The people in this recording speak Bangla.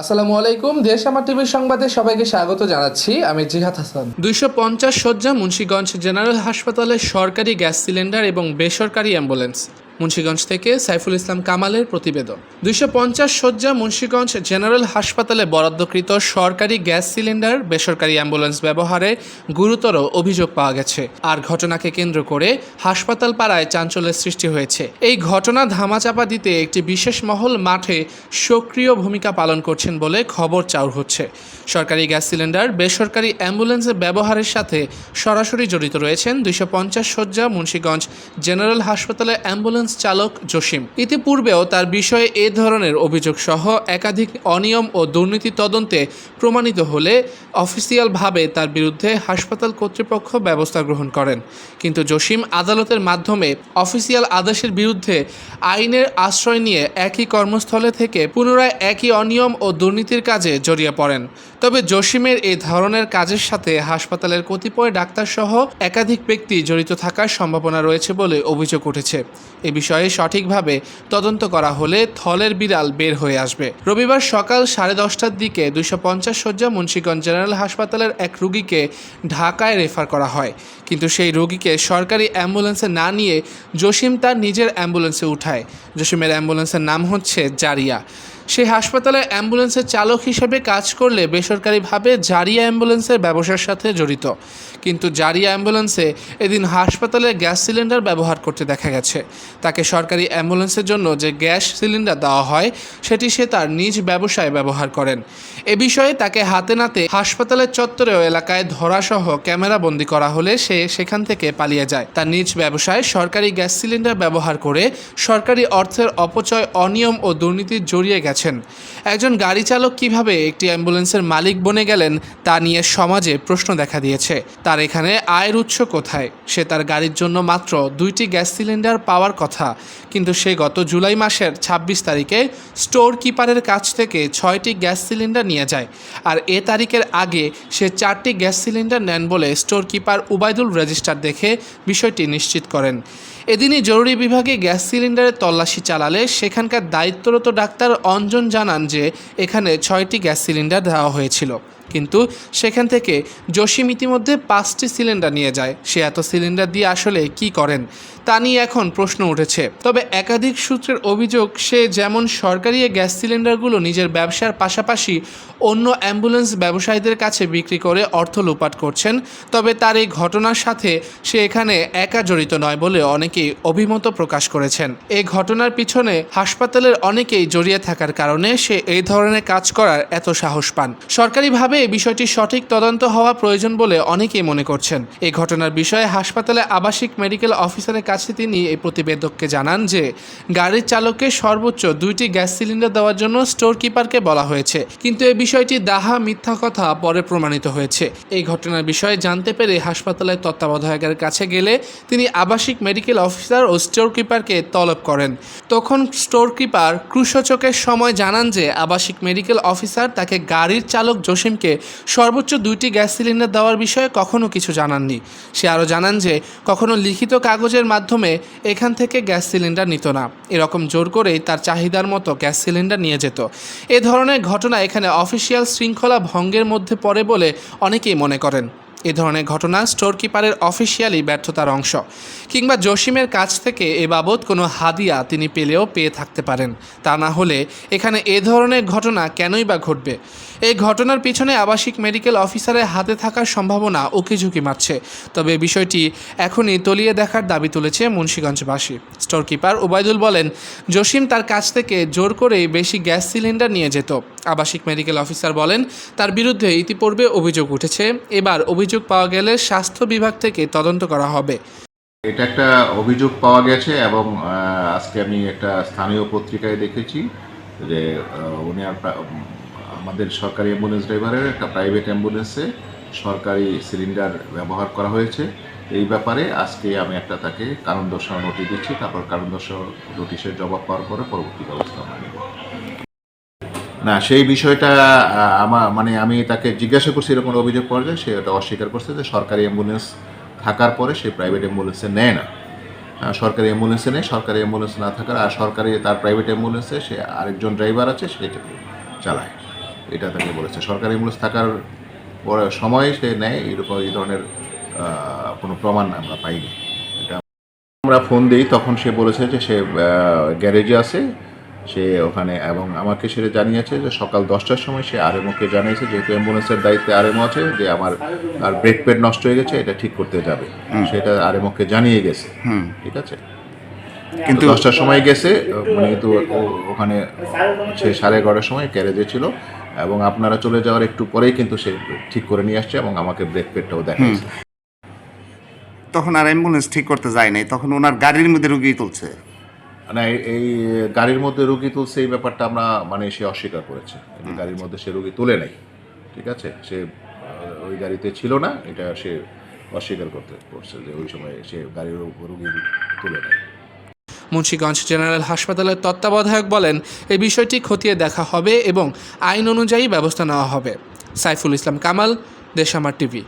আসসালামু আলাইকুম, দেশ আমার টিভির সংবাদে সবাইকে স্বাগত জানাচ্ছি। আমি জিহাদ হাসান। দুইশো পঞ্চাশ শয্যা মুন্সিগঞ্জ জেনারেল হাসপাতালে সরকারি গ্যাস সিলিন্ডার এবং বেসরকারি অ্যাম্বুলেন্স। মুন্সিগঞ্জ থেকে সাইফুল ইসলাম কামালের প্রতিবেদন। দুইশো পঞ্চাশ শয্যা মুন্সিগঞ্জ জেনারেল হাসপাতালে বরাদ্দকৃত সরকারি গ্যাস সিলিন্ডার, বেসরকারি অ্যাম্বুলেন্স ব্যবহারে গুরুতর অভিযোগ পাওয়া গেছে। আর ঘটনাকে কেন্দ্র করে হাসপাতাল পাড়ায় চাঞ্চল্যের সৃষ্টি হয়েছে। এই ঘটনা ধামাচাপা দিতে একটি বিশেষ মহল মাঠে সক্রিয় ভূমিকা পালন করছেন বলে খবর চাউর হচ্ছে। সরকারি গ্যাস সিলিন্ডার, বেসরকারি অ্যাম্বুলেন্সের ব্যবহারের সাথে সরাসরি জড়িত রয়েছেন দুইশো পঞ্চাশ শয্যা মুন্সিগঞ্জ জেনারেল হাসপাতালে অ্যাম্বুলেন্স চালক জসিম। ইতিপূর্বেও তার বিষয়ে এ ধরনের অভিযোগ সহ একাধিক অনিয়ম ও দুর্নীতি তদন্তে প্রমাণিত হলে অফিসিয়ালভাবে তার বিরুদ্ধে হাসপাতাল কর্তৃপক্ষ ব্যবস্থা গ্রহণ করেন। কিন্তু জসিম আদালতের মাধ্যমে অফিসিয়াল আদেশের বিরুদ্ধে আইনের আশ্রয় নিয়ে একই কর্মস্থলে থেকে পুনরায় একই অনিয়ম ও দুর্নীতির কাজে জড়িয়ে পড়েন। তবে জসিমের এই ধরনের কাজের সাথে হাসপাতালের কতিপয় ডাক্তারসহ একাধিক ব্যক্তি জড়িত থাকার সম্ভাবনা রয়েছে বলে অভিযোগ উঠেছে। এ বিষয়ে সঠিকভাবে তদন্ত করা হলে থলের বিড়াল বের হয়ে আসবে। রবিবার সকাল সাড়ে দশটার দিকে দুশো পঞ্চাশ শয্যা মুন্সীগঞ্জ জেনারেল হাসপাতালের এক রুগীকে ঢাকায় রেফার করা হয়। কিন্তু সেই রুগীকে সরকারি অ্যাম্বুলেন্সে না নিয়ে জসিম তার নিজের অ্যাম্বুলেন্সে উঠায়। জসিমের অ্যাম্বুলেন্সের নাম হচ্ছে জারিয়া। সেই হাসপাতালে অ্যাম্বুলেন্সের চালক হিসেবে কাজ করলে বেসরকারিভাবে জারিয়া অ্যাম্বুলেন্সের ব্যবসার সাথে জড়িত। কিন্তু জারিয়া অ্যাম্বুলেন্সে এদিন হাসপাতালে গ্যাস সিলিন্ডার ব্যবহার করতে দেখা গেছে। তাকে সরকারি অ্যাম্বুলেন্সের জন্য যে গ্যাস সিলিন্ডার দেওয়া হয়, সেটি সে তার নিজ ব্যবসায় ব্যবহার করেন। এ বিষয়ে তাকে হাতে নাতে হাসপাতালের চত্বরেও এলাকায় ধরাসহ ক্যামেরা বন্দি করা হলে সে সেখান থেকে পালিয়ে যায়। তার নিজ ব্যবসায় সরকারি গ্যাস সিলিন্ডার ব্যবহার করে সরকারি অর্থের অপচয়, অনিয়ম ও দুর্নীতির জড়িয়ে গেছেন একজন গাড়ি চালক কীভাবে একটি অ্যাম্বুলেন্সের মালিক বনে গেলেন তা নিয়ে সমাজে প্রশ্ন দেখা দিয়েছে। তার এখানে আয়ের উৎস কোথায়? সে তার গাড়ির জন্য মাত্র দুইটি গ্যাস সিলিন্ডার পাওয়ার কথা। কিন্তু সে গত জুলাই মাসের ২৬ তারিখে স্টোর কিপারের কাছ থেকে ছয়টি গ্যাস সিলিন্ডার নিয়ে যায় আর এ তারিখের আগে সে চারটি গ্যাস সিলিন্ডার নেন বলে স্টোর কিপার উবাইদুল রেজিস্টার দেখে বিষয়টি নিশ্চিত করেন। এদিনই জরুরি বিভাগে গ্যাস সিলিন্ডারের তল্লাশি চালালে সেখানকার দায়িত্বরত ডাক্তার অঞ্জন জানান যে এখানে ছয়টি গ্যাস সিলিন্ডার দেওয়া হয়েছিল। কিন্তু সেখান থেকে জসিম ইতিমধ্যে পাঁচটি সিলিন্ডার নিয়ে যায়। সে এত সিলিন্ডার দিয়ে আসলে কি করেন, তা নিয়ে এখন প্রশ্ন উঠেছে। তবে একাধিক সূত্রের অভিযোগ, সে যেমন সরকারি গ্যাস সিলিন্ডারগুলো নিজের ব্যবসার পাশাপাশি অন্য অ্যাম্বুলেন্স ব্যবসায়ীদের কাছে বিক্রি করে অর্থ লুপাট করছেন, তবে তার এই ঘটনার সাথে সে এখানে একা জড়িত নয় বলে অনেকেই অভিমত প্রকাশ করেছেন। এই ঘটনার পিছনে হাসপাতালের অনেকেই জড়িয়ে থাকার কারণে সে এই ধরনের কাজ করার এত সাহস পান। সরকারিভাবে এই বিষয়টি সঠিক তদন্ত হওয়া প্রয়োজন বলে অনেকেই মনে করছেন। এই ঘটনার বিষয়ে হাসপাতালে আবাসিক মেডিকেল অফিসারের কাছে তিনি এই প্রতিবেদককে জানান যে, গাড়ির চালককে সর্বোচ্চ দুইটি গ্যাস সিলিন্ডার দেওয়ার জন্য স্টোর কিপারকে বলা হয়েছে। কিন্তু এই বিষয়টি দাহা মিথ্যা কথা পরে প্রমাণিত হয়েছে। এই ঘটনার বিষয়ে জানতে পেরে হাসপাতালের তত্ত্বাবধায়কের কাছে গেলে তিনি আবাসিক মেডিকেল অফিসার ও স্টোর কিপারকে তলব করেন। তখন স্টোর কিপার ক্রুশচকের সময় জানান যে, আবাসিক মেডিকেল অফিসার তাকে গাড়ির চালক জসিমকে সর্বোচ্চ দুইটি গ্যাস সিলিন্ডার দেওয়ার বিষয়ে কখনো কিছু জানাননি। সে আরও জানান যে, কখনো লিখিত কাগজের মাধ্যমে এখান থেকে গ্যাস সিলিন্ডার নিত না। এরকম জোর করেই তার চাহিদার মতো গ্যাস সিলিন্ডার নিয়ে যেত। এ ধরনের ঘটনা এখানে অফিসিয়াল শৃঙ্খলা ভঙ্গের মধ্যে পড়ে বলে অনেকেই মনে করেন। এ ধরনের ঘটনা স্টোর কিপারের অফিসিয়ালি ব্যর্থতার অংশ। কিংবা জসিমের কাছ থেকে এ বাবদ কোনো হাদিয়া তিনি পেলেও পেয়ে থাকতে পারেন। তা না হলে এখানে এ ধরনের ঘটনা কেনই বা ঘটবে? এই ঘটনার পিছনে আবাসিক মেডিকেল অফিসারের হাতে থাকার সম্ভাবনা উকি ঝুঁকি মারছে। তবে বিষয়টি এখনই তলিয়ে দেখার দাবি তুলেছে মুন্সীগঞ্জবাসী। স্টোর কিপার ওবায়দুল বলেন, জসিম তার কাছ থেকে জোর করেই বেশি গ্যাস সিলিন্ডার নিয়ে যেত। আবাসিক মেডিকেল অফিসার বলেন, তার বিরুদ্ধে ইতিপূর্বে অভিযোগ উঠেছে। এবার অভিযোগ পাওয়া গেলে স্বাস্থ্য বিভাগ থেকে তদন্ত করা হবে। এটা একটা অভিযোগ পাওয়া গেছে এবং আজকে আমি একটা স্থানীয় পত্রিকায় দেখেছি যে উনি আমাদের সরকারি অ্যাম্বুলেন্স ড্রাইভারের একটা প্রাইভেট অ্যাম্বুলেন্সে সরকারি সিলিন্ডার ব্যবহার করা হয়েছে। এই ব্যাপারে আজকে আমি একটা তাকে কারণ দর্শানো নোটিশ দিচ্ছি, তারপর কারণ দর্শানো নোটিশের জবাব পাওয়ার পরে পরবর্তী ব্যবস্থা আমরা নেব। না, সেই বিষয়টা আমার মানে আমি তাকে জিজ্ঞাসা করছি, এরকম অভিযোগ পাওয়া যায়? সে এটা অস্বীকার করছে যে সরকারি অ্যাম্বুলেন্স থাকার পরে সে প্রাইভেট অ্যাম্বুলেন্সে নেয় না। সরকারি অ্যাম্বুলেন্সে নেয়, সরকারি অ্যাম্বুলেন্স না থাকার, আর সরকারি তার প্রাইভেট অ্যাম্বুলেন্সে সে আরেকজন ড্রাইভার আছে সেটা চালায়। এটা তাকে বলেছে। সরকারি অ্যাম্বুলেন্স থাকার পরে সময় সে নেয় এরকম এই ধরনের কোনো প্রমাণ আমরা পাইনি। এটা আমরা ফোন দিই তখন সে বলেছে যে সে গ্যারেজে আছে সে ওখানে এবং আমাকে সেটা জানিয়েছে যে সকাল দশটার সময় সে আরএমওকে জানিয়েছে যেহেতু অ্যাম্বুলেন্সের দায়িত্বে আরএমও আছে যে আমার আর ব্রেক প্যাড নষ্ট হয়ে গেছে এটা ঠিক করতে যাবে। সেটা আরএমওকে জানিয়ে গেছে। ঠিক আছে? কিন্তু কিন্তু দশটার সময় গেছে মানে কিন্তু ওখানে সে সাড়ে এগারোটার সময় ক্যারেজে ছিল। এবং আপনারা চলে যাওয়ার একটু পরেই কিন্তু সে ঠিক করে নিয়ে আসছে এবং আমাকে ব্রেক প্যাডটাও দেখাচ্ছে। তখন আর অ্যাম্বুলেন্স ঠিক করতে যায় নাই তখন ওনার গাড়ির মধ্যে রুগী তুলছে। মানে এই- গাড়ির মধ্যে রুগী তুলছে এই ব্যাপারটা আমরা মানে সে অস্বীকার করেছে। গাড়ির মধ্যে সে রুগী তুলে নাই ঠিক আছে? সে ওই গাড়িতে ছিল না এটা সে অস্বীকার করতে করছে যে ওই সময় সে গাড়ির রুগী তুলে নেয় মুন্সিগঞ্জ জেনারেল হাসপাতালের তত্ত্বাবধায়ক বলেন, এই বিষয়টি খতিয়ে দেখা হবে এবং আইন অনুযায়ী ব্যবস্থা নেওয়া হবে। সাইফুল ইসলাম কামাল, দেশামার টিভি।